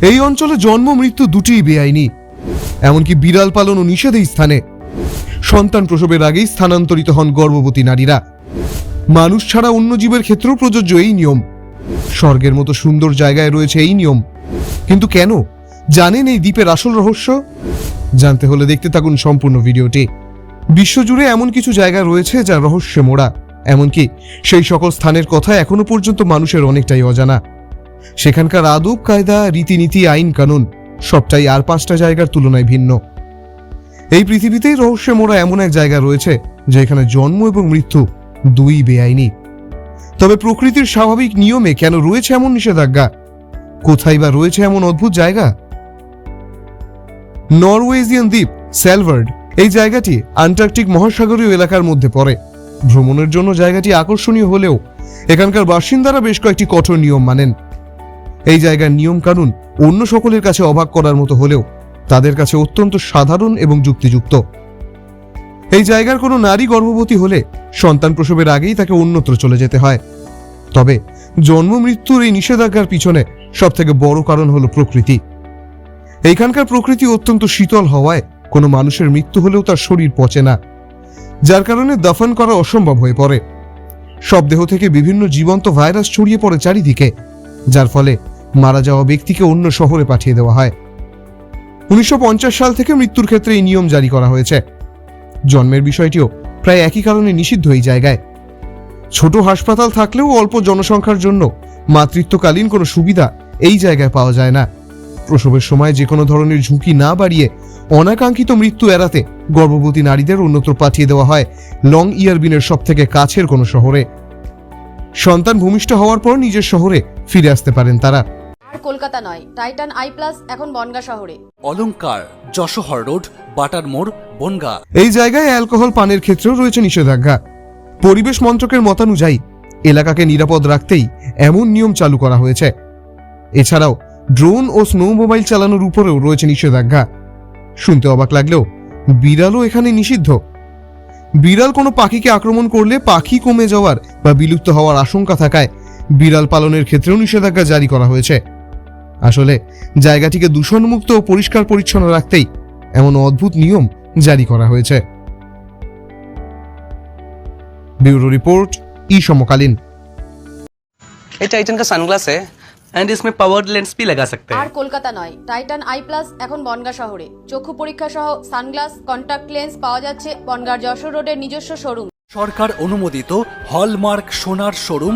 এই অঞ্চলে জন্ম, মৃত্যু দুটিই বেআইনি। এমনকি বিড়াল পালন ও নিষেধ এই স্থানে। সন্তান প্রসবের আগেই স্থানান্তরিত হন গর্ভবতী নারীরা। মানুষ ছাড়া অন্য জীবের ক্ষেত্রেও প্রযোজ্য এই নিয়ম। স্বর্গের মতো সুন্দর জায়গায় রয়েছে এই নিয়ম। কিন্তু কেন? জানেন এই দ্বীপের আসল রহস্য? জানতে হলে দেখতে থাকুন সম্পূর্ণ ভিডিওটি। বিশ্বজুড়ে এমন কিছু জায়গা রয়েছে যা রহস্যে মোড়া। এমনকি সেই সকল স্থানের কথা এখনও পর্যন্ত মানুষের অনেকটাই অজানা। সেখানকার আদব, কায়দা, রীতিনীতি, আইন, কানুন সবটাই আর পাঁচটা জায়গার তুলনায় ভিন্ন। এই পৃথিবীতেই রহস্যে মোড়া এমন এক জায়গা রয়েছে যেখানে জন্ম এবং মৃত্যু দুই বেআইনি। তবে প্রকৃতির স্বাভাবিক নিয়মে কেন রয়েছে এমন নিষেধাজ্ঞা? কোথায় বা রয়েছে এমন অদ্ভুত জায়গা? নরওয়েজিয়ান দ্বীপ, স্যালভার্ড, এই জায়গাটি আন্টার্কটিক মহাসাগরীয় এলাকার মধ্যে পড়ে। ভ্রমণের জন্য জায়গাটি আকর্ষণীয় হলেও এখানকার বাসিন্দারা বেশ কয়েকটি কঠোর নিয়ম মানেন। এই জায়গার নিয়ম কানুন অন্য সকলের কাছে অবাক করার মতো হলেও তাদের কাছে অত্যন্ত সাধারণ এবং যুক্তিযুক্ত। এই জায়গার কোনো নারী গর্ভবতী হলে সন্তান প্রসবের আগেই তাকে অন্যত্র চলে যেতে হয়। তবে জন্ম মৃত্যুর এই নিষেধাজ্ঞার পিছনে সব থেকে বড় কারণ হলো প্রকৃতি। এইখানকার প্রকৃতি অত্যন্ত শীতল হওয়ায় কোনো মানুষের মৃত্যু হলেও তার শরীর পচে না, যার কারণে দফন করা অসম্ভব হয়ে পড়ে। সব দেহ থেকে বিভিন্ন জীবন্ত ভাইরাস ছড়িয়ে পড়ে চারিদিকে, যার ফলে মারা যাওয়া ব্যক্তিকে অন্য শহরে পাঠিয়ে দেওয়া হয়। উনিশশো পঞ্চাশ সাল থেকে মৃত্যুর ক্ষেত্রে এই নিয়ম জারি করা হয়েছে। জন্মের বিষয়টিও প্রায় একই কারণে নিষিদ্ধ এই জায়গায়। ছোট হাসপাতাল থাকলেও অল্প জনসংখ্যার জন্য মাতৃত্বকালীন কোনো সুবিধা এই জায়গায় পাওয়া যায় না। প্রসবের সময় যে কোনো ধরনের ঝুঁকি না বাড়িয়ে অনাকাঙ্ক্ষিত মৃত্যু এড়াতে গর্ভবতী নারীদের অন্যত্র পাঠিয়ে দেওয়া হয় লং ইয়ারবিনের সব থেকে কাছের কোনো শহরে। সন্তান ভূমিষ্ঠ হওয়ার পর নিজের শহরে ফিরে আসতে পারেন তারা। কলকাতা নয় টাইটান আই প্লাস এখন বনগা শহরে। অলংকার যশোহর রোড বাটার মোড় বনগা। এই জায়গায় অ্যালকোহল পানের ক্ষেত্রেও রয়েছে নিষেধাজ্ঞা। পরিবেশ মন্ত্রকের মতানুযায়ী এলাকাকে নিরাপদ রাখতেই এমন নিয়ম চালু করা হয়েছে। এছাড়াও ড্রোন ও স্নো মোবাইল চালানোর উপরেও রয়েছে নিষেধাজ্ঞা। শুনতে অবাক লাগলেও বিড়ালও এখানে নিষিদ্ধ। বিড়াল কোনো পাখিকে আক্রমণ করলে পাখি কমে যাওয়ার বা বিলুপ্ত হওয়ার আশঙ্কা থাকায় বিড়াল পালনের ক্ষেত্রেও নিষেধাজ্ঞা জারি করা হয়েছে। আসলে জায়গাটিকে দূষণমুক্ত ও পরিষ্কার পরিচ্ছন্ন রাখতেই এমন অদ্ভুত নিয়ম জারি করা হয়েছে ब्यूरो रिपोर्ट ई समकालीन ये टाइटन का सनग्लास है एंड इसमें पावर लेंस भी लगा सकते আর हैं কলকাতা নয় টাইটান আই প্লাস এখন বনগা শহরে চক্ষু পরীক্ষা সহ সানগ্লাস কন্টাক্ট লেন্স পাওয়া যাচ্ছে বনগার যশোর রোডের নিজস্ব শোরুম সরকার অনুমোদিত হলমার্ক সোনার শোরুম